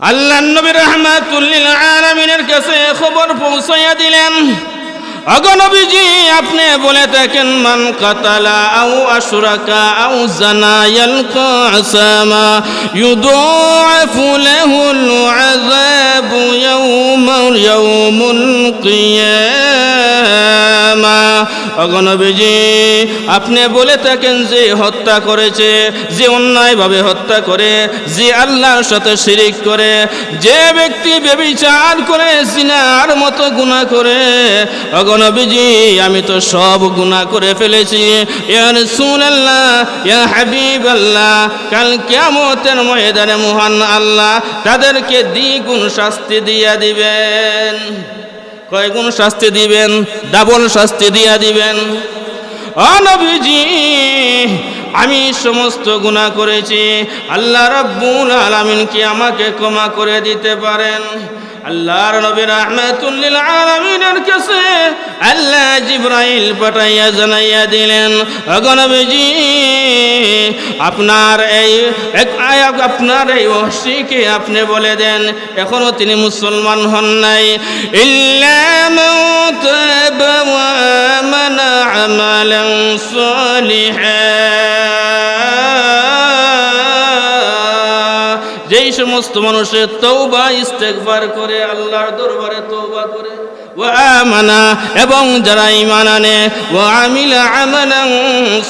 আল্লাহ নবী রহমাতুল্লিল আলমিনের কাছে খবর পৌঁছাইয়া দিলেন। অগনবীজি আপনি বলে থাকেন, মান কাতালা আউ আশুরাকা আউ জানা ইয়ালকা আসামা ইউদাফু লাহুল আযাবু ইয়াউমা ইয়াউমুল কিয়ামা। অগনবীজি আপনি বলে থাকেন যে হত্যা করেছে, যে অন্যায়ভাবে হত্যা করে, যে আল্লাহর সাথে শিরিক করে, যে ব্যক্তি বেবিচার করে সিনার মতো গুনাহ করে। অগনবীজি আমি তো সব গুণা করে ফেলেছি। ইয়া রাসূলুল্লাহ, ইয়া হাবিবাল্লাহ, কাল কিয়ামতের ময়দানে মহান আল্লাহ তাদেরকে দ্বিগুণ শাস্তি দিয়া দিবেন। কয় গুণ শাস্তি দিবেন? ডাবল শাস্তি দিয়া দিবেন। অনবীজি আমি সমস্ত গুনাহ করেছি। আল্লাহ রাব্বুল আলামিন কি আমাকে ক্ষমা করে দিতে পারেন? আল্লাহর নবী রাহমাতুল্লিল আলামিনের কাছে আল্লাহ জিব্রাইল পাঠাইয়া জানাইয়া দিলেন অগনবীজি আপনার এই আপনার এই ওহসিকে আপনি বলে দেন, এখনও তিনি মুসলমান হন নাই। ইল্লা ওয়া আমানা আমালান সালিহা। যেই সমস্ত মানুষের তৌবা ইস্তেকবার করে, আল্লাহর দরবারে তৌবা করে ও আমানা, এবং যারা ইমান আনে ও আমিলা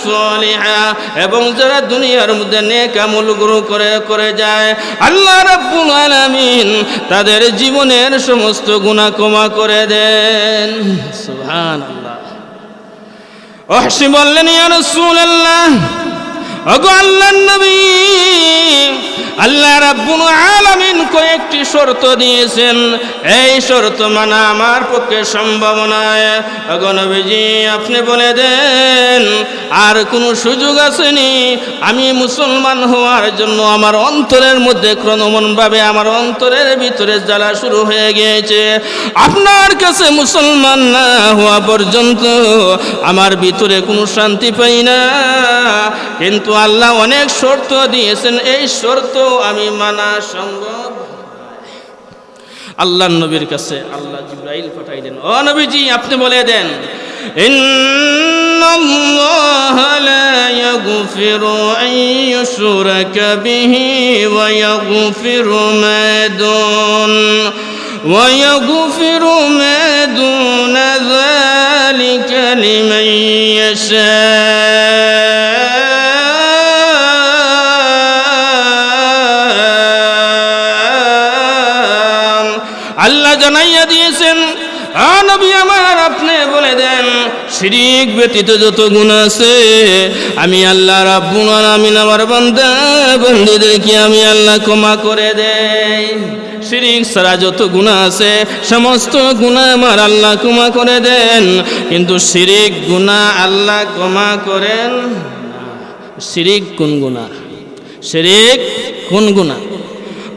সালিহা, এবং যারা দুনিয়ার মধ্যে নেক আমল গুরু করে করে যায়, আল্লাহ রাব্বুল আলামিন তাদের জীবনের সমস্ত গুনাহ ক্ষমা করে দেন। সুবহানাল্লাহ। ওহসি বললেন, ইয়া রাসূলুল্লাহ ওগো আল্লাহর নবী, আল্লাহ রাব্বুল আলামিন কয়েকটি শর্ত দিয়েছেন। এই শর্ত মানা আমার পক্ষে সম্ভব নয়। আপনি বলে দেন, আর কোনো সুযোগ আসেনি। আমি মুসলমান হওয়ার জন্য আমার অন্তরের মধ্যে ক্রমণভাবে আমার অন্তরের ভিতরে জ্বালা শুরু হয়ে গিয়েছে। আপনার কাছে মুসলমান না হওয়া পর্যন্ত আমার ভিতরে কোনো শান্তি পাই না। কিন্তু আল্লাহ অনেক শর্ত দিয়েছেন এই শর্ত আমি মানা সম্ভব আল্লাহ নবীর কাছে আল্লাহ জিব্রাইল পাঠাইলেন ও নবীজি আপনি বলে দেন إن الله لا يغفر أن يشرك به ويغفر ما دون ويغفر ما دون ذلك لمن يشاء জানাইয়া দিয়েছেন নবী আমার, আপনি বলে দেন, শিরিক ব্যতীত যত গুণ আছে, আমি আল্লাহ রাব্বুল আলামিন আমার বান্দা, বন্দীদেরকে আমি আল্লাহ ক্ষমা করে দেই। শিরিক ছাড়া যত গুণা আছে, সমস্ত গুণা আমার আল্লাহ ক্ষমা করে দেন, কিন্তু শিরিক গুণা আল্লাহ ক্ষমা করেন। শিরিক কোন গুণা? শিরিক কোন গুণা?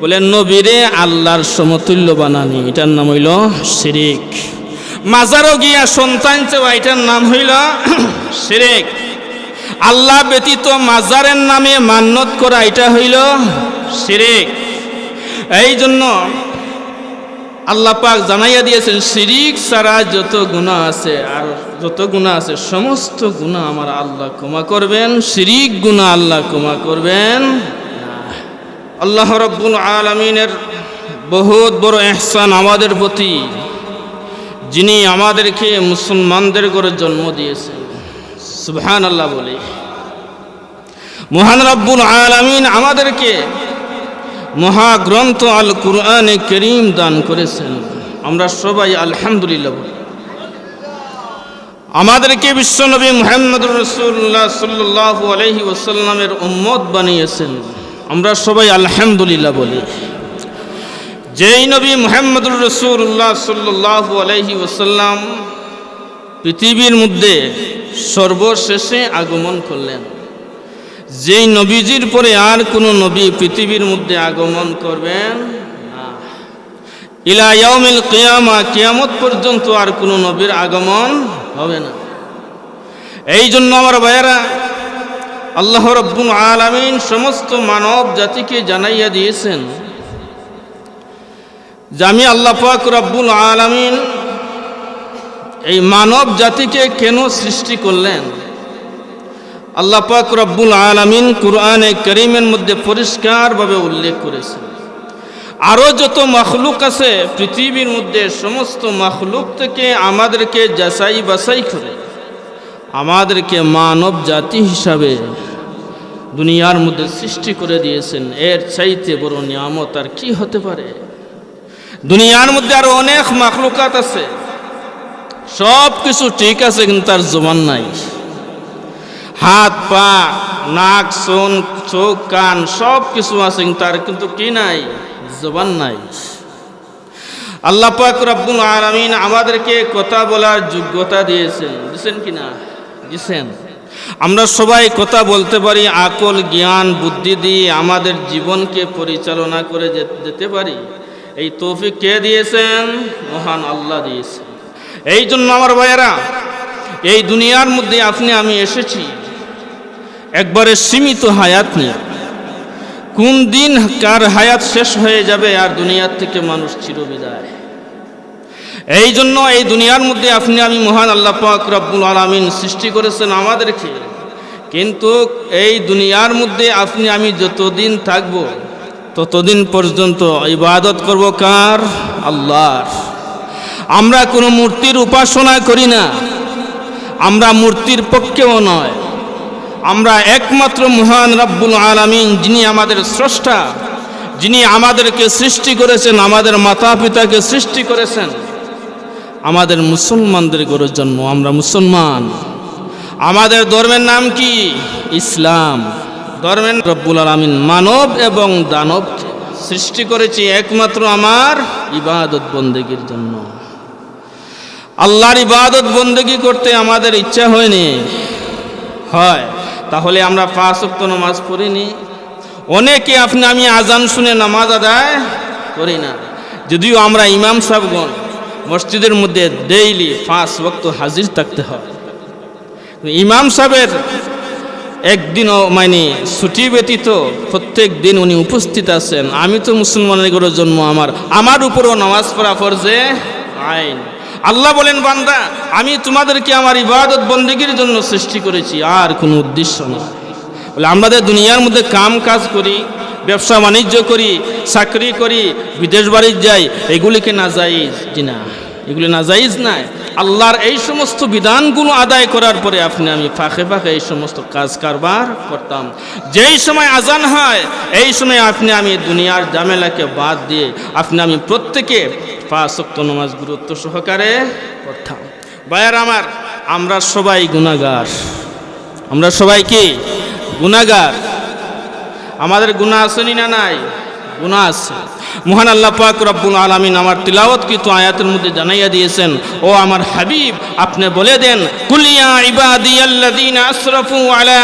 বলে, নবীরে আল্লাহর সমতুল্য বানানি। এটার নাম হইল শিরিক। মাজারও গিয়া সন্তান চেওয়া, এটার নাম হইল শিরিক। আল্লাহ ব্যতীত মাজারের নামে মান্যত করা, এটা হইল শিরিক। এই জন্য আল্লাহ পাক জানাইয়া দিয়েছেন, শিরিক ছাড়া যত গুণা আছে, আর যত গুণা আছে, সমস্ত গুণা আমার আল্লাহ ক্ষমা করবেন, শিরিক গুণা আল্লাহ ক্ষমা করবেন। আল্লাহ রব্বুল আলমিনের বহুত বড় এহসান আমাদের প্রতি, যিনি আমাদেরকে মুসলমানদের করে জন্ম দিয়েছেন। সুবহান আল্লাহ বলে। মহান রব্বুল আলমিন আমাদেরকে মহাগ্রন্থ আল কুরআনে করিম দান করেছেন। আমরা সবাই আলহামদুলিল্লাহ বলি। আমাদেরকে বিশ্বনবী মোহাম্মদুর রসুল্লাহ সাল্লাহ আলহি ওসাল্লামের উম্মত বানিয়েছেন। আমরা সবাই আলহামদুলিল্লাহ বলি। যেই নবী মোহাম্মদুর রসুল্লাহ সাল্লাহ আলহি ওসাল্লাম পৃথিবীর মধ্যে সর্বশেষে আগমন করলেন। যেই নবীজির পরে আর কোনো নবী পৃথিবীর মধ্যে আগমন করবেন না। ইলা ইয়াউমিল কিয়ামা, কিয়ামত পর্যন্ত আর কোনো নবীর আগমন হবে না। এই জন্য আমার ভাইয়েরা আল্লাহ রব্বুল আলামিন সমস্ত মানব জাতিকে জানাইয়া দিয়েছেন যে আমি আল্লাহ পাক রব্বুল আলামিন এই মানব জাতিকে কেন সৃষ্টি করলেন? আল্লাহ পাক রব্বুল আলামিন কুরআনে করিমের মধ্যে পরিষ্কারভাবে উল্লেখ করেছেন আরও যত মখলুক আছে পৃথিবীর মধ্যে সমস্ত মখলুক থেকে আমাদেরকে যাচাই বাছাই করে আমাদেরকে মানব জাতি হিসাবে দুনিয়ার মধ্যে সৃষ্টি করে দিয়েছেন। এর চাইতে বড় নিয়ামত আর কি হতে পারে? দুনিয়ার মধ্যে আরও অনেক মাখলুকাত আছে। সব কিছু ঠিক আছে, কিন্তু তার জবান নাই। হাত, পা, নাক সোন চোখ, কান সব কিছু আছে তার কিন্তু কি নাই? জবান নাই। আল্লাহ পাক রব্বুল আলামিন আমাদেরকে কথা বলার যোগ্যতা দিয়েছেন। দিয়েছেন কি আমরা সবাই কথা বলতে পারি, আকল, জ্ঞান, বুদ্ধি দিয়ে আমাদের জীবনকে পরিচালনা করে যেতে পারি। এই তৌফিক কে দিয়েছেন? মহান আল্লাহ দিয়েছেন। এই জন্য আমার ভাইয়েরা, এই দুনিয়ার মধ্যে আপনি, আমি এসেছি একবারে সীমিত হায়াত নিয়ে। কোন দিন কার হায়াত শেষ হয়ে যাবে আর দুনিয়ার থেকে মানুষ চিরবিদায়? এই জন্য এই দুনিয়ার মধ্যে আপনি আমি মহান আল্লাহ পাক রব্বুল আলামিন সৃষ্টি করেছেন আমাদেরকে। কিন্তু এই দুনিয়ার মধ্যে আপনি আমি যতদিন থাকব, ততদিন পর্যন্ত ইবাদত করব কার? আল্লাহর। আমরা কোনো মূর্তির উপাসনা করি না। আমরা মূর্তির পক্ষেও নয়। আমরা একমাত্র মহান রব্বুল আলামিন যিনি আমাদের স্রষ্টা, যিনি আমাদেরকে সৃষ্টি করেছেন, আমাদের মাতা পিতাকে সৃষ্টি করেছেন। আমাদের মুসলমানদের গড়ের জন্ম আমরা মুসলমান। আমাদের ধর্মের নাম কি? ইসলাম। ধর্মের রব্বুল আলামিন মানব এবং দানব সৃষ্টি করেছি একমাত্র আমার ইবাদত বন্দেগীর জন্য। আল্লাহর ইবাদত বন্দেগী করতে আমাদের ইচ্ছা হয়নি। হয়, তাহলে আমরা পাঁচ ওয়াক্ত নামাজ পড়িনি অনেকে আপনি আমি আজান শুনে নামাজ আদায় করি না। যদিও আমরা ইমাম সাহেবগণ মসজিদের মধ্যে ডেইলি পাঁচ ওয়াক্ত হাজির থাকতে হয়। ইমাম সাহেবের একদিনও মানে ছুটি ব্যতীত প্রত্যেক দিন উনি উপস্থিত আছেন। আমি তো মুসলমানের ঘরে জন্ম আমার। আমার উপরও নামাজ পড়া ফরজে আইন। আল্লাহ বলেন, বান্দা, আমি তোমাদেরকে আমার ইবাদত বন্দীগীর জন্য সৃষ্টি করেছি, আর কোনো উদ্দেশ্য না বলে আমাদের দুনিয়ার মধ্যে কাম কাজ করি ব্যবসা বাণিজ্য করি, চাকরি করি, বিদেশ বাড়ি যাই, এগুলিকে না যাইজ না। এগুলি না যাইজ নাই। আল্লাহর এই সমস্ত বিধানগুলো আদায় করার পরে আপনি, আমি ফাঁকে ফাঁকে এই সমস্ত কাজ কারবার করতাম। যেই সময় আজান হয়, এই সময় আপনি, আমি দুনিয়ার জামেলাকে বাদ দিয়ে আপনি, আমি প্রত্যেকে পাঁচ অক্ত নমাজ গুরুত্ব সহকারে পড়তাম। বায়ার আমার, আমরা সবাই গুণাগার আমরা সবাই কি? গুণাগার আমাদের গুণা আসেনি না নাই? গুণা আছে। মহান আল্লাহ পাক রব্বুল আলামিন আমার তিলাওয়াত কিন্তু আয়াতের মধ্যে জানাইয়া দিয়েছেন, ও আমার হাবিব, আপনি বলে দেন কুলিয়া আলা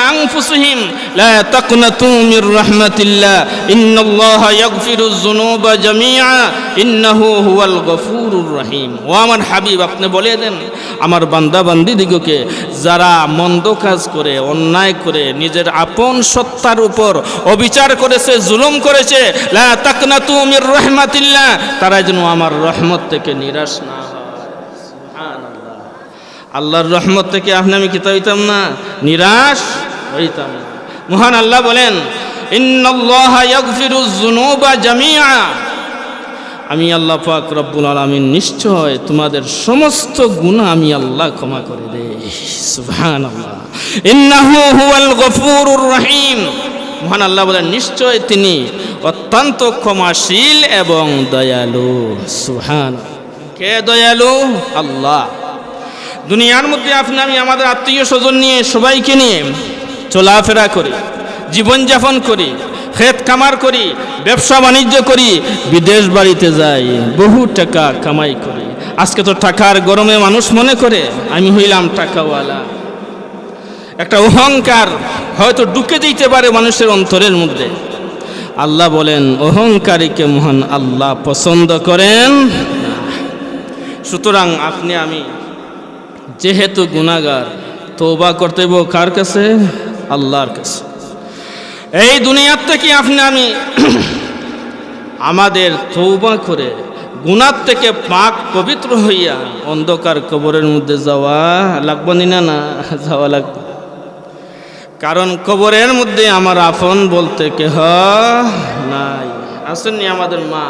লা যুনুবা ইন্নাহু হুয়াল গফুরুর রহিম। ও আমার হাবিব, আপনি বলে দেন, আমার বান্দা যারা মন্দ কাজ করে, অন্যায় করে, নিজের আপন সত্তার উপর অবিচার করেছে, জুলুম করেছে, লা তাকনাতু মির রাহমাতিল্লাহ, তারা যেন আমার রহমত থেকে নিরাশ না আল্লাহর রহমত থেকে আপনি আমি কিতা হইতাম না? নিরাশ হইতাম না। মহান আল্লাহ বলেন আমি আল্লাহ পাক রব্বুল আলামিন নিশ্চয় তোমাদের সমস্ত গুনাহ আমি আল্লাহ ক্ষমা করে দেই। সুবহানাল্লাহ। ইন্নাহু হুয়াল গফুরুর রহিম। মহান আল্লাহ বলেন, নিশ্চয় তিনি অত্যন্ত ক্ষমাশীল এবং দয়ালু। সুহান কে দয়ালু? আল্লাহ। দুনিয়ার মধ্যে আপনি, আমি, আমাদের আত্মীয় স্বজন নিয়ে, সবাইকে নিয়ে চলাফেরা করি, জীবনযাপন করি, ক্ষেত কামার করি, ব্যবসা বাণিজ্য করি, বিদেশ বাড়িতে যাই, বহু টাকা কামাই করি। আজকে তো টাকার গরমে মানুষ মনে করে, আমি হইলাম টাকাওয়ালা। একটা অহংকার হয়তো ঢুকে যেতে পারে মানুষের অন্তরের মধ্যে। আল্লাহ বলেন, অহংকারীকে মহান আল্লাহ পছন্দ করেন সুতরাং আপনি, আমি যেহেতু গুণাগার তৌবা করতে হইব কার কাছে? আল্লাহর কাছে। এই দুনিয়ার থেকে আপনি, আমি আমাদের তৌবা করে গুণার থেকে পাক পবিত্র হইয়া অন্ধকার কবরের মধ্যে যাওয়া লাগবো না না, যাওয়া লাগবে। কারণ কবরের মধ্যে আমার আপন বলতে কেহ নাই। আসেননি আমাদের মা,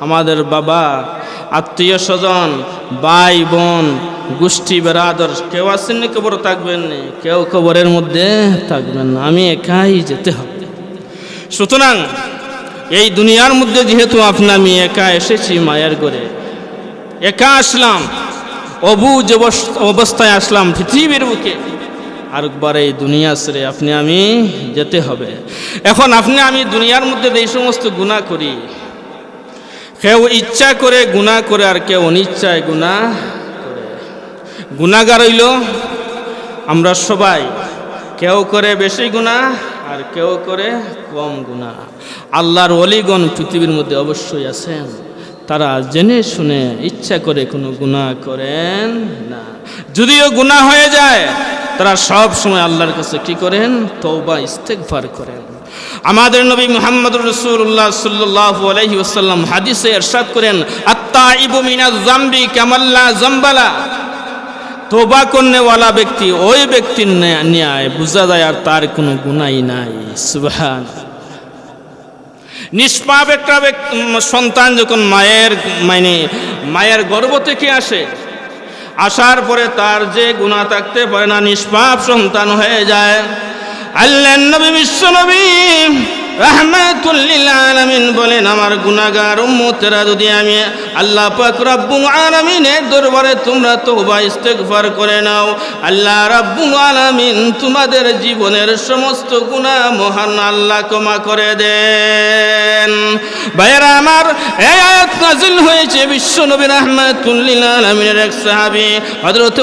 আমাদের বাবা, আত্মীয় স্বজন, ভাই, বোন, গোষ্ঠী বেড়াদর কেউ আসেননি কবর থাকবেন না, কেউ কবরের মধ্যে থাকবেন না, আমি একাই যেতে হবে। সুতরাং এই দুনিয়ার মধ্যে যেহেতু আপনি আমি একা এসেছি মায়ের ঘরে, একা আসলাম, অবুজ অবস- অবস্থায় আসলাম পৃথিবীর বুকে। আরেকবার এই দুনিয়া ছেড়ে আপনি আমি যেতে হবে। এখন আপনি আমি দুনিয়ার মধ্যে এই সমস্ত গুণা করি, কেউ ইচ্ছা করে গুণা করে আর কেউ অনিচ্ছায় গুণা করে। গুণাগার হইল আমরা সবাই, কেউ করে বেশি গুণা আর কেউ করে কম গুণা আল্লাহর অলিগণ পৃথিবীর মধ্যে অবশ্যই আছেন, তারা জেনে শুনে ইচ্ছা করে কোনো গুণা করেন না। যদিও গুণা হয়ে যায় তারা সব সময় আল্লাহর কাছে কি করেন? তৌবা ইস্তেকবার করেন। আমাদের নবী মুহাম্মদ রসুল্লাহ সাল্লাহ আলহি ওসাল্লাম হাদিসে এরশাদ করেন আত্মা ইবু মিনা জাম্বি কামাল্লা জম্বালা। তোবা করনেওয়ালা ব্যক্তি ওই ব্যক্তির ন্যায় বোঝা যায় আর তার কোনো গুণাই নাই। সুবহান নিষ্পাপ একটা সন্তান যখন মায়ের মানে মায়ের গর্ব থেকে আসে আসার পরে তার যে গুণা থাকতে পারে না, নিষ্পাপ সন্তান হয়ে যায়। আল্লাহ নবী, বিশ্ব নবী বলেন, আমার আমি আল্লাহ দরবারে তোমরা করে নাও, আল্লাহ তোমাদের জীবনের সমস্ত গুনাহ মহান আল্লাহ ক্ষমা করে দেন। ভাইয়েরা আমার নাজিল হয়েছে বিশ্ব নবী রহমাতুল্লিল আলামিনের এক সাহাবী, হযরত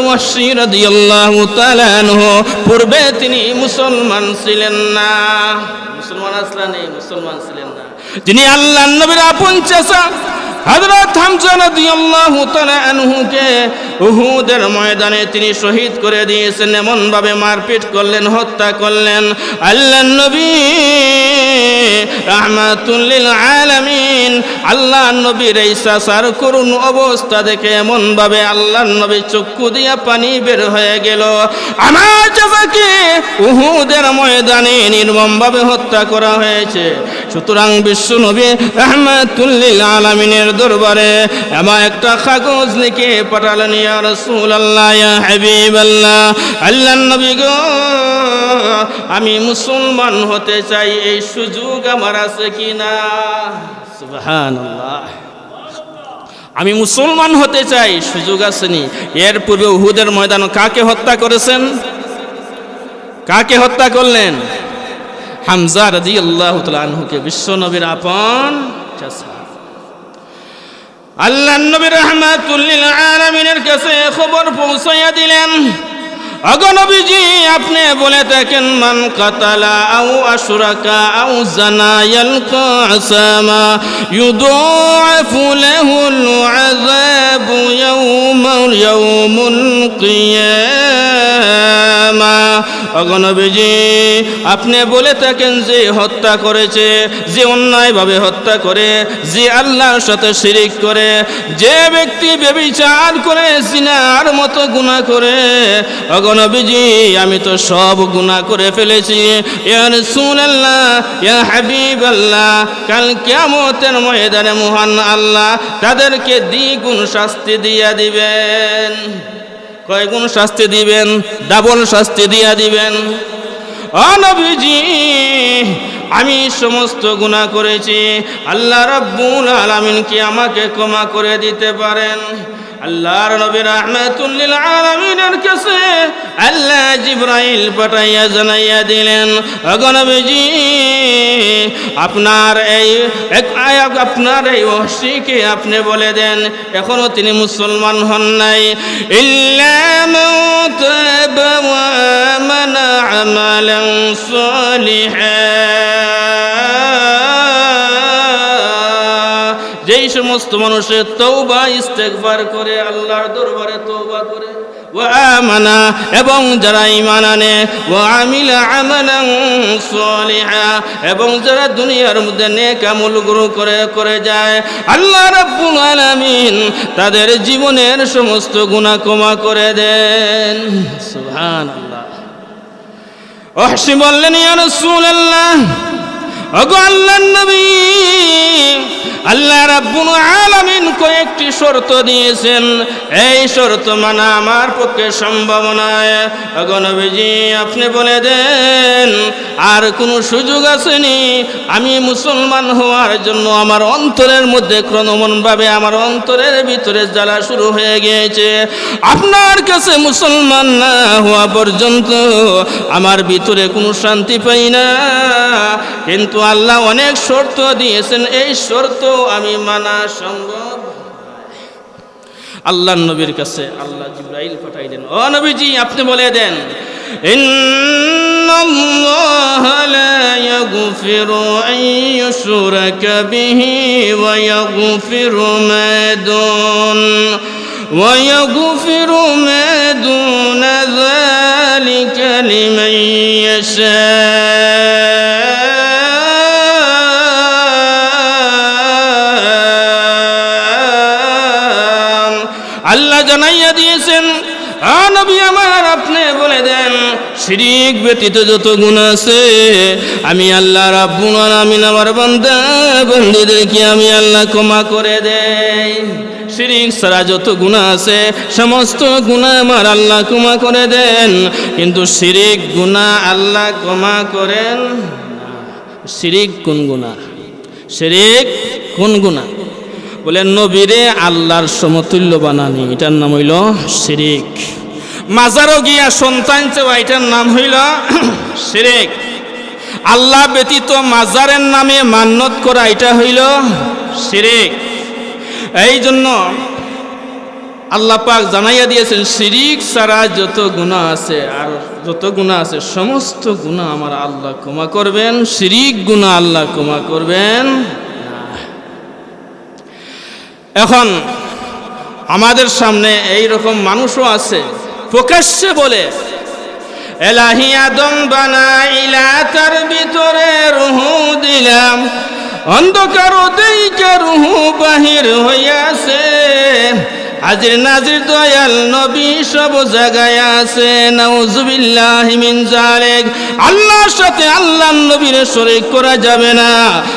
পূর্বে তিনি মুসলমান ছিলেন না। মুসলমান আসলেন মুসলমান ছিলেন না। যিনি আল্লাহ নবীর আপন চাচা, হযরত হামজা রাদিয়াল্লাহু তাআলা আনহুকে উহুদের ময়দানে তিনি শহীদ করে দিয়েছেন এমন ভাবে মারপিট করলেন, হত্যা করলেন। আল্লাহ নবী রাহমাতুল্লিল আলামিন। আল্লাহ নবীর এই চাচার করুণ অবস্থা দেখে এমন ভাবে আল্লাহ নবী চক্ষু দিয়া পানি বের হয়ে গেল। আমার চাচাকে উহুদের ময়দানে নির্মমভাবে হত্যা করা হয়েছে। সুতরাং বিশ্ব নবী রহমাতুল্লিল আলমিনের দরবারে এমন একটা কাগজ লিখে পাঠালেন, ইয়া রসুল আল্লাহ ইয়া হাবিব আল্লাহ আল্লাহ নবী গো, আমি মুসলমান হতে চাই, এই সুযোগ আমি মুসলমান হতে চাই, সুযোগ আসেনি এর পূর্বে উহুদের ময়দান কাকে হত্যা করেছেন? কাকে হত্যা করলেন? হামজা রাজি আল্লাহ আনহুকে, বিশ্ব নবীর আপন আল্লাহ নবী রহমাতুল্লিল আলামিনের কাছে খবর পৌঁছাইয়া দিলেন। অগনবীজি আপনি বলে থাকেন, মান কাতালা আও আশুরাকা আও জানা ইয়ালকা আসামা ইউদাফু লাহুল আযাবু ইয়াউমা ইয়াউমুল কিয়ামা। অগনবীজি আপনি বলে থাকেন, যে হত্যা করেছে, যে অন্যায়ভাবে হত্যা করে, যে আল্লাহর সাথে শিরিক করে, যে ব্যক্তি বেবিচার করে সিনার মতো গুণা করে অগনবীজি আমি তো সব গুণা করে ফেলেছি। ইয়ার সুন আল্লাহ ইয়া হাবিব আল্লাহ কাল কেমতের ময়দানে মহান আল্লাহ তাদেরকে দ্বিগুণ শাস্তি দিয়া দিবেন। কয়গুণ শাস্তি দিবেন? ডাবল শাস্তি দিয়া দিবেন। অনবিজি আমি সমস্ত গুনাহ করেছি। আল্লাহ রাব্বুল আলামিন কি আমাকে ক্ষমা করে দিতে পারেন? আল্লাহর নবী রাহমাতুল্লিল আলামিনের কাছে আল্লাহ জিব্রাইল পাঠাইয়া জানাইয়া দিলেন অগনবীজি আপনার এই আপনার এই ওহসিকে আপনি বলে দেন, এখনও তিনি মুসলমান হন নাই। ইল্লা মাউতাব ওয়া যেই সমস্ত মানুষের তৌবা ইস্তেকবার করে, আল্লাহর দরবারে তৌবা করে ও আমানা, এবং যারা ইমান আনে ও আমিলা আমালান সালিহা, এবং যারা দুনিয়ার মধ্যে নেক আমল গুরু করে করে যায়, আল্লাহ রাব্বুল আলামিন তাদের জীবনের সমস্ত গুনাহ ক্ষমা করে দেন। সুবহানাল্লাহ। ওহসি বললেন, ইয়া রাসূলুল্লাহ ওগো আল্লাহর নবী, আল্লাহ রাব্বুল আলামিন কয়েকটি শর্ত দিয়েছেন। এই শর্ত মানা আমার পক্ষে সম্ভব নয়। ওগো নবীজি, আপনি বলে দেন, আর কোনো সুযোগ আসেনি। আমি মুসলমান হওয়ার জন্য আমার অন্তরের মধ্যে ক্রমণভাবে আমার অন্তরের ভিতরে জ্বালা শুরু হয়ে গিয়েছে। আপনার কাছে মুসলমান না হওয়া পর্যন্ত আমার ভিতরে কোনো শান্তি পাই না। কিন্তু আল্লাহ অনেক শর্ত দিয়েছেন এই শর্ত আমি মানা সম্ভব আল্লাহ নবীর কাছে আল্লাহ জিব্রাইল পাঠাইলেন ও নবীজি আপনি বলে দেন إن الله لا يغفر أن يشرك به ويغفر ما دون ويغفر ما دون ذلك لمن يشاء জানাইয়া দিয়েছেন আমার বলে দেন ব্যতীত যত গুণ আছে, আমি আল্লাহ আমার আমি আল্লাহ ক্ষমা করে দেই। শিরিক যত গুণা আছে, সমস্ত গুণা আমার আল্লাহ ক্ষমা করে দেন, কিন্তু শিরিক গুণা আল্লাহ ক্ষমা করেন। শিরিক কোন গুণা? শিরিক কোন গুণা? বলে, নবীরে আল্লাহর সমতুল্য বানানি। এটার নাম হইল শিরিক। মাজারও গিয়া সন্তান চেওয়া, এটার নাম হইল শিরিক। আল্লাহ ব্যতীত মাজারের নামে মান্যত করা, এটা হইল শিরিক। এই জন্য আল্লাহ পাক জানাইয়া দিয়েছেন, শিরিক ছাড়া যত গুণা আছে, আর যত গুণা আছে, সমস্ত গুণা আমার আল্লাহ ক্ষমা করবেন। শিরিক গুণা আল্লাহ ক্ষমা করবেন। এখন আমাদের সামনে এই রকম মানুষও আছে, প্রকাশ্যে বলে, এলাহি আদম বানাইলা, তার ভিতরে রুহু দিলাম, অন্ধকার ওদেইকে রুহু বাহির হইয়াছে। হাজির নাজির দয়াল নবী সব জায়গায় আছে। নাউজুবিল্লাহ মিন জালিক আল্লাহর সাথে আল্লাহর নবীর শরীক করা যাবে না।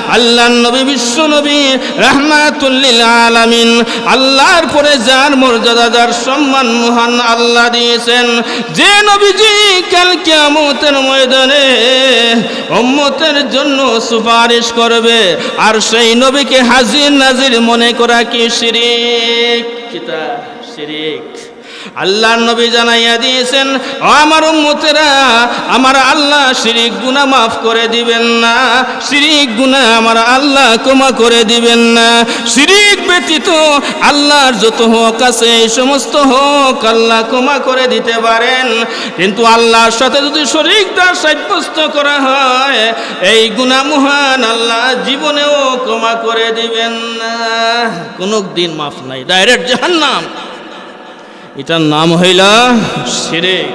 আল্লাহর নবী বিশ্ব নবী রাহমাতুল্লিল আলামিন। আল্লাহর পরে যার মর্যাদা, যার সম্মান মহান আল্লাহ দিয়েছেন। যে নবীজি কাল কিয়ামতের ময়দানে উম্মতের জন্য সুপারিশ করবে। আর সেই নবীকে হাজির নাজির মনে করা কি শিরিক? কিতা শিরিক আল্লাহর নবী জানাইয়া দিয়েছেন আমার উম্মতেরা, আমার আল্লাহ শিরিক গুনাহ মাফ করে দিবেন না। শিরিক গুনাহ আমার আল্লাহ ক্ষমা করে দিবেন না। শিরিক ব্যতীত আল্লাহর যত হক আছে, এই সমস্ত হক আল্লাহ ক্ষমা করে দিতে পারেন। কিন্তু আল্লাহর সাথে যদি শরিকদার সাব্যস্ত করা হয়, এই গুনাহ মহান আল্লাহ জীবনেও ক্ষমা করে দিবেন না। কোনো দিন মাফ নাই, ডাইরেক্ট জাহান্নাম। এটার নাম হইল শিরিক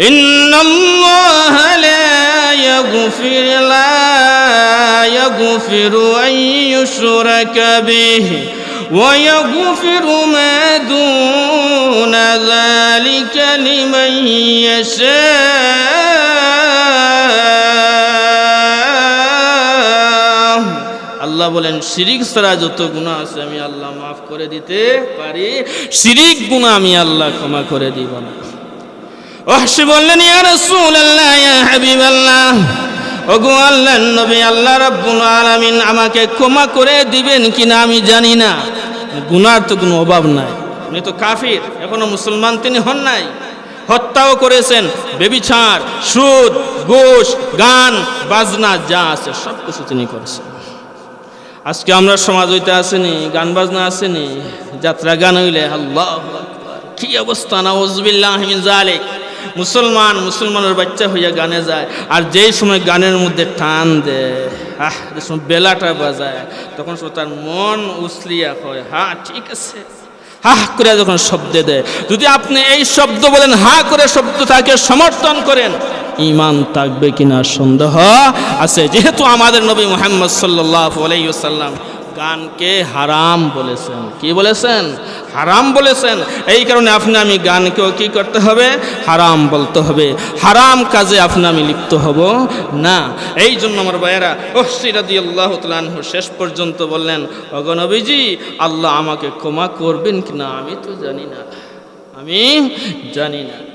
إن الله لا يغفر لا يغفر أن يشرك به ويغفر ما دون ذلك لمن يشاء আল্লাহ বলেন, শিরিক ছাড়া যত গুণা আছে আমি আল্লাহ মাফ করে দিতে পারি। শিরিক গুণা আমি আল্লাহ ক্ষমা করে দিব না। ওহসি বললেন, ইয়া রাসূলুল্লাহ, ইয়া হাবিবাল্লাহ, ওগো আল্লাহর নবী, আল্লাহ রাব্বুল আলামিন আমাকে ক্ষমা করে দিবেন কিনা আমি জানি না। গুনার তো কোনো অভাব নাই। উনি তো কাফির, এখনও মুসলমান তিনি হন নাই। হত্যাও করেছেন, বেবিচার, সুদ, ঘুষ, গান, বাজনা যা আছে সব কিছু তিনি করেছেন। আজকে আমরা সমাজ হইতে আসেনি, গান বাজনা আসেনি, যাত্রা গান হইলে আল্লাহ কি অবস্থা? নাউজবিল্লাহ মিন জালিক মুসলমান, মুসলমানের বাচ্চা হইয়া গানে যায়, আর যেই সময় গানের মধ্যে টান দেয়, আহ সময় বেলাটা বাজায়, তখন তার মন উসলিয়া হয় হ্যাঁ ঠিক আছে। হাহ করে যখন শব্দ দেয়, যদি আপনি এই শব্দ বলেন, হা করে শব্দ তাকে সমর্থন করেন ইমান থাকবে কিনা সন্দেহ আছে। যেহেতু আমাদের নবী মোহাম্মদ সাল্লাহ আলাইসাল্লাম গানকে হারাম বলেছেন। কি বলেছেন? হারাম বলেছেন। এই কারণে আপনি আমি গানকেও কি করতে হবে? হারাম বলতে হবে। হারাম কাজে আপনি আমি লিপ্ত হব না। এই জন্য আমার ভাইয়েরা ওসিরাদি আল্লাহ তালু শেষ পর্যন্ত বললেন অগনবীজি আল্লাহ আমাকে ক্ষমা করবেন কি না আমি তো জানি না। আমি জানি না।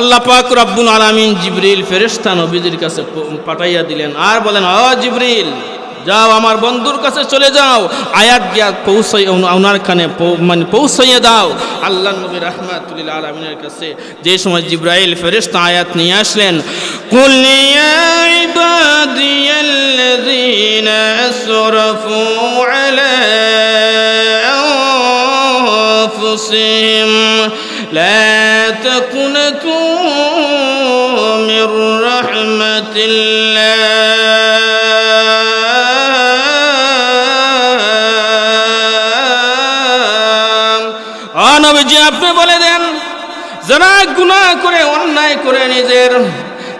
আল্লাহ পাক রব্বুল আলামিন জিবরিল, ফেরেশতা নবীজির কাছে পাঠাইয়া দিলেন। আর বলেন অ জিবরিল, যাও আমার বন্ধুর কাছে চলে যাও। আয়াত গিয়া পৌঁছাই ওনার কানে মানে পৌঁছাইয়ে দাও। আল্লাহ নবী রহমাতুল আলমিনের কাছে যে সময় জিব্রাইল, ফেরেশতা আয়াত নিয়ে আসলেন, কুল ইয়া ইবাদিয়াল্লাযীনা আসরাফু আলা أنفسهم لا تقنطوا من رحمة الله অনবজি আপনি বলে দেন যারা গুনাহ করে অন্যায় করে নিজের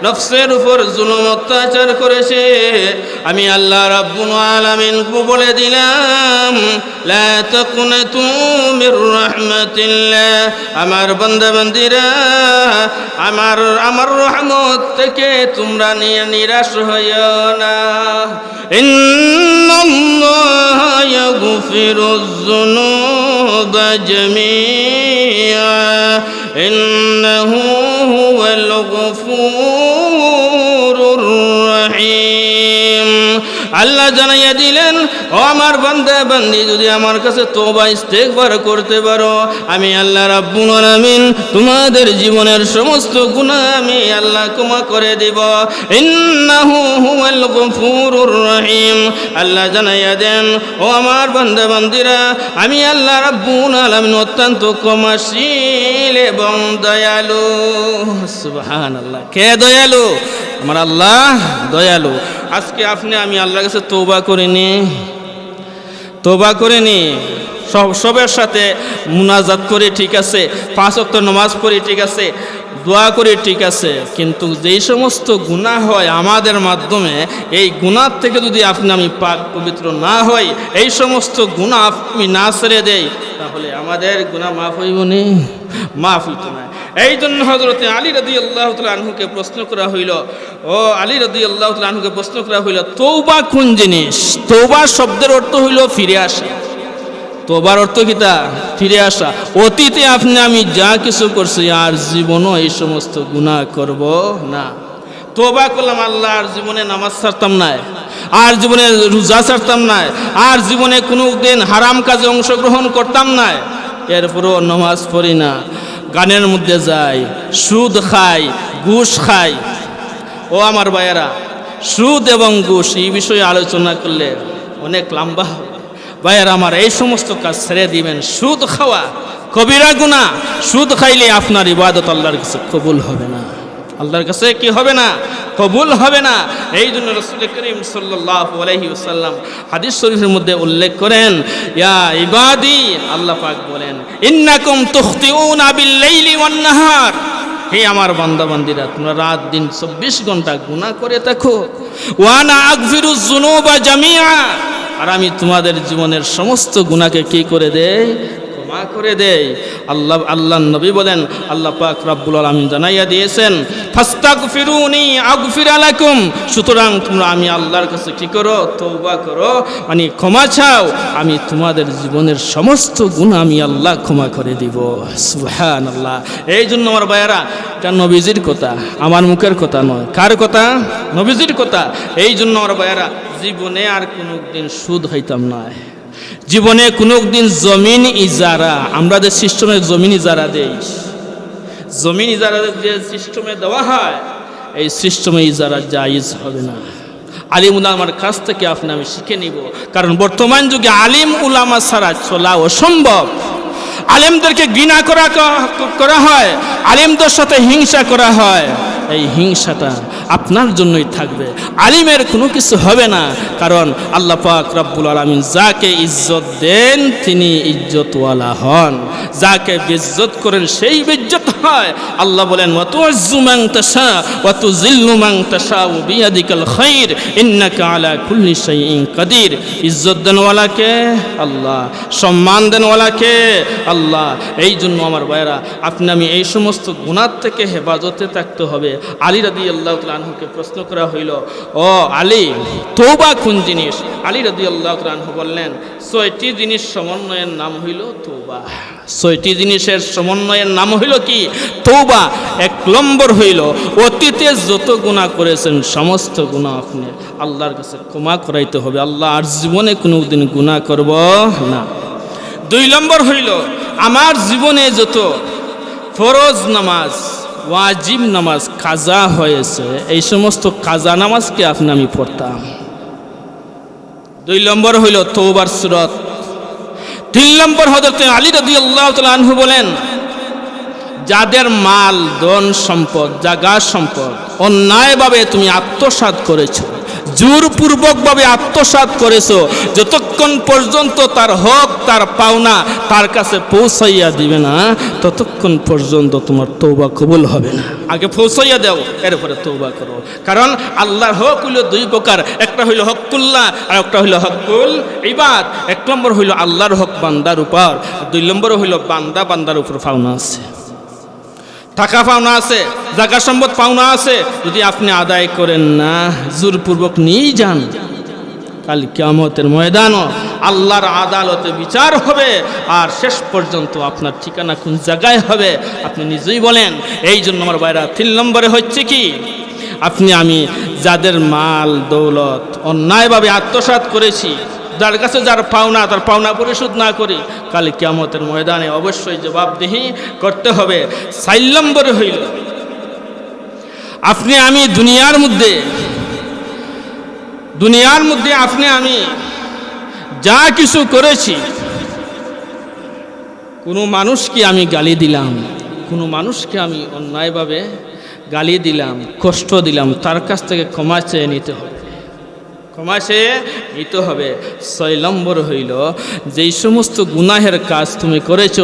নফসের উপর জুলুম অত্যাচার করেছে আমি আল্লাহ রাব্বুল আলামিন বলে দিলাম, লা তাকুনাতু মির রাহমাতিল্লাহ। আমার বান্দা বান্দিরা আমার আমার রহমত থেকে তোমরা নিয়ে নিরাশ হইও না। ইন্নাল্লাহ ইয়াগফিরুজ যুনুবা জামিআ, ইন্নাহু হুয়াল গফুরুর রহিম। আল্লাহ জানাইয়া দিলেন, ও আমার বান্দা, বান্দি, যদি আমার কাছে তোবা ইস্তেগফার করতে পারো, আমি আল্লাহ রাব্বুল আলামিন তোমাদের জীবনের সমস্ত গুনাহ আমি আল্লাহ ক্ষমা করে দিব। ইন্নাহু হুয়াল গফুরুর রহিম। আল্লাহ জানাইয়া দেন, ও আমার বান্দা, বান্দিরা, আমি আল্লাহ রাব্বুল আলামিন অত্যন্ত ক্ষমাশীল এবং দয়ালু। সুবহানাল্লাহ। কে দয়ালু? আমার আল্লাহ দয়ালু। আজকে আপনি, আমি আল্লাহর কাছে তৌবা করিনি তোবা করে নি সব, সবের সাথে মুনাজাত করে, ঠিক আছে। পাঁচ অক্ট নামাজ পড়ি, ঠিক আছে। দোয়া করে, ঠিক আছে। কিন্তু যেই সমস্ত গুনাহ হয় আমাদের মাধ্যমে, এই গুণার থেকে যদি আপনি, আমি পাক পবিত্র না হই, এই সমস্ত গুনাহ আমি না ছেড়ে দেই, তাহলে আমাদের গুণা মাফ হইব নি? মাফ হইত না। এই জন্য হজরতে আলী রদি আল্লাহ আনহুকে প্রশ্ন করা হইল, ও আলী রদি আল্লাহ আনহুকে প্রশ্ন করা হইল, তৌবা কোন জিনিস? তৌবা শব্দের অর্থ হইল ফিরে আসা। তোবার অর্থ কিতা ফিরে আসা। অতীতে আপনি আমি যা কিছু করছি, আর জীবনও এই সমস্ত গুনাহ করব না। তোবা করলাম আল্লাহ, আর জীবনে নামাজ ছাড়তাম না আর জীবনে রোজা ছাড়তাম না আর জীবনে কোনো দিন হারাম কাজে অংশগ্রহণ করতাম না এরপরও নামাজ পড়ি না। গানের মধ্যে যায়, সুদ খায়, ঘুষ খায়। ও আমার ভাইয়েরা, সুদ এবং ঘুষ এই বিষয়ে আলোচনা করলে অনেক লম্বা হবে। ভাইয়েরা, আমার এই সমস্ত কাজ ছেড়ে দিবেন। সুদ খাওয়া কবিরা গুণা সুদ খাইলে আপনার ইবাদত আল্লাহর কিছু কবুল হবে না। আল্লাহর কাছে কি হবে না? কবুল হবে না? এই জন্য রসুল করিম সাল্লাহ হাদিস শরীফের মধ্যে উল্লেখ করেন, ইয়া ইবাদি, আল্লাহ পাক বলেন, ইন্নাকুম তুখতিউনা বিল লাইলি ওয়ান হে আমার বান্দা বান্দিরা তোমরা রাত দিন চব্বিশ ঘণ্টা গুণা করে থাকো। ওয়ানা আকফিরু যুনুবা জামিআ। আর আমি তোমাদের জীবনের সমস্ত গুণাকে কি করে দেই? ক্ষমা করে দেই। আল্লাহ আল্লাহ নবী বলেন, আল্লাহ পাক রাব্বুল আলামিন জানাইয়া দিয়েছেন, ফাস্তাগফিরুনি আগফির আলাকুম সুতরাং তোমরা আমি আল্লাহর কাছে কি করো? তওবা করো মানে ক্ষমা চাও, আমি তোমাদের জীবনের সমস্ত গুণ আমি আল্লাহ ক্ষমা করে দিব। সুবহানাল্লাহ। এই জন্য আমার ভাইয়েরা, এটা নবীজির কথা, আমার মুখের কথা নয়। কার কথা? নবীজির কথা। এই জন্য আমার ভাইয়েরা, জীবনে আর কোনো দিন সুদ হইতাম না। জীবনে কোনো দিন জমিন ইজারা, আমরা যে সিস্টেমে জমিন ইজারা দেই, জমিন ইজারা যে সিস্টেমে দেওয়া হয়, এই সিস্টেমে ইজারা জায়েজ হবে না। আলিম উলামার কাছ থেকে আপনি আমি শিখে নিব। কারণ বর্তমান যুগে আলিম উলামা ছাড়া চলা অসম্ভব। আলেমদেরকে ঘৃণা করা করা হয়, আলেমদের সাথে হিংসা করা হয়। এই হিংসাটা আপনার জন্যই থাকবে। আলিমের কোনো কিছু হবে না, কারণ আল্লাহ পাক রব্বুল আলমিন যাকে ইজ্জত দেন, তিনি ইজ্জতওয়ালা হন। যাকে বেজ্জত করেন, সেই বেজ্জত হয়। আল্লাহ বলেন ওয়াতু আজ্জুমাং তাশা ওয়াতু জিল্লুমাং তাশা ও বিয়াদিকাল খাইর, ইন্নাকা আলা কুল্লি শাইইন কাদির। ইজ্জত দেনওয়ালাকে আল্লাহ। সম্মান দেনওয়ালাকে আল্লাহ। এই জন্য আমার ভাইয়েরা, আপনি আমি এই সমস্ত গুণার থেকে হেফাজতে থাকতে হবে। আলী রাদি আল্লাহ আনহুকে প্রশ্ন করা হইল, ও আলী তৌবা কোন জিনিস? আলী রাদি আল্লাহ আনহু বললেন, ছয়টি জিনিস সমন্বয়ের নাম হইল তৌবা ছয়টি জিনিসের সমন্বয়ের নাম হইল কি? তৌবা এক নম্বর হইল, অতীতে যত গুণা করেছেন, সমস্ত গুণা আপনি আল্লাহর কাছে ক্ষমা করাইতে হবে। আল্লাহ আর জীবনে কোনো দিন গুণা করব না। দুই নম্বর হইল, আমার জীবনে যত ফরজ নামাজ ওয়াজিব নামাজ, কাজা হয়েছে, এই সমস্ত কাজা নামাজকে আপনি আমি পড়তাম। দুই নম্বর হইল তৌবার সুরত। তিন নম্বর হজরত আলী রদি আল্লাহ আনহু বলেন, যাদের মাল, ধন সম্পদ, জাগা সম্পদ অন্যায়ভাবে তুমি আত্মসাত করেছ জোরপূর্বকভাবে আত্মসাৎ করেছ। যতক্ষণ পর্যন্ত তার হক, তার পাওনা তার কাছে পৌঁছাইয়া দিবে না, ততক্ষণ পর্যন্ত তোমার তৌবা কবুল হবে না। আগে পৌঁছাইয়া দাও, এরপরে তৌবা করো। কারণ আল্লাহর হক হইল দুই প্রকার। একটা হইল হকুল্লাহ আর একটা হইল হকুল ইবাদ। এক নম্বর হইল আল্লাহর হক বান্দার উপর দুই নম্বর হইল বান্দা, বান্দার উপর পাওনা আছে। টাকা পাওনা আছে, জায়গা সম্পদ পাওনা আছে, যদি আপনি আদায় করেন না, জোরপূর্বক নিয়েই যান। কাল কিয়ামতের ময়দানও আল্লাহর আদালতে বিচার হবে, আর শেষ পর্যন্ত আপনার ঠিকানা কোন জায়গায় হবে, আপনি নিজেই বলেন। এই জন্য আমার বাইরা তিন নম্বরে হচ্ছে কি, আপনি আমি যাদের মাল, দৌলত, অন্যায়ভাবে আত্মসাৎ করেছি যার কাছে যার পাওনা, তার পাওনা পরিশোধ না করি, কাল কিয়ামতের ময়দানে অবশ্যই জবাবদিহি করতে হবে। চার নম্বরে হইল, আপনি আমি দুনিয়ার মধ্যে দুনিয়ার মধ্যে আপনি আমি যা কিছু করেছি, কোনো মানুষকে আমি গালি দিলাম, কোনো মানুষকে আমি অন্যায়ভাবে গালি দিলাম, কষ্ট দিলাম, তার কাছ থেকে ক্ষমা চেয়ে নিতে হবে। ক্ষমা চেয়ে নিতে হবে। ছয় নম্বর হইল, যেই সমস্ত গুনাহের কাজ তুমি করেছ,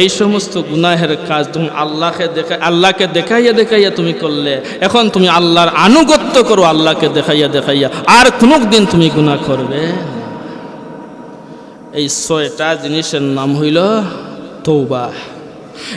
এই সমস্ত গুনাহের কাজ তুমি আল্লাহকে দেখা, আল্লাহকে দেখাইয়া দেখাইয়া তুমি করলে। এখন তুমি আল্লাহর আনুগত্য করো, আল্লাহকে দেখাইয়া দেখাইয়া। আর কোনো দিন তুমি গুনাহ করবে এই ছয়টা জিনিসের নাম হইল তৌবা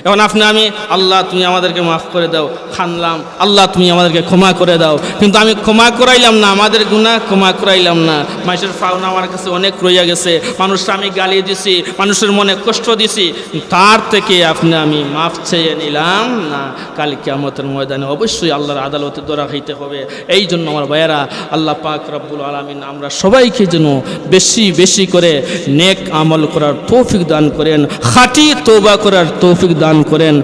এখন আপনি, আমি, আল্লাহ, তুমি আমাদেরকে মাফ করে দাও, খানলাম, আল্লাহ, তুমি আমাদেরকে ক্ষমা করে দাও। কিন্তু আমি ক্ষমা করাইলাম না, আমাদের গুণা ক্ষমা করাইলাম না। মানুষের পাওনা আমার কাছে অনেক রইয়া গেছে মানুষটা আমি গালি দিছি, মানুষের মনে কষ্ট দিছি, তার থেকে আপনি, আমি মাফ চেয়ে নিলাম না। কাল কিয়ামতের ময়দানে অবশ্যই আল্লাহর আদালতে দরা খাইতে হবে। এই জন্য আমার ভাইয়েরা, আল্লাহ পাক রব্বুল আলমিন, আমরা সবাইকে যেন বেশি বেশি করে নেক আমল করার তৌফিক দান করেন, খাঁটি তোবা করার তৌফিক দান করেন।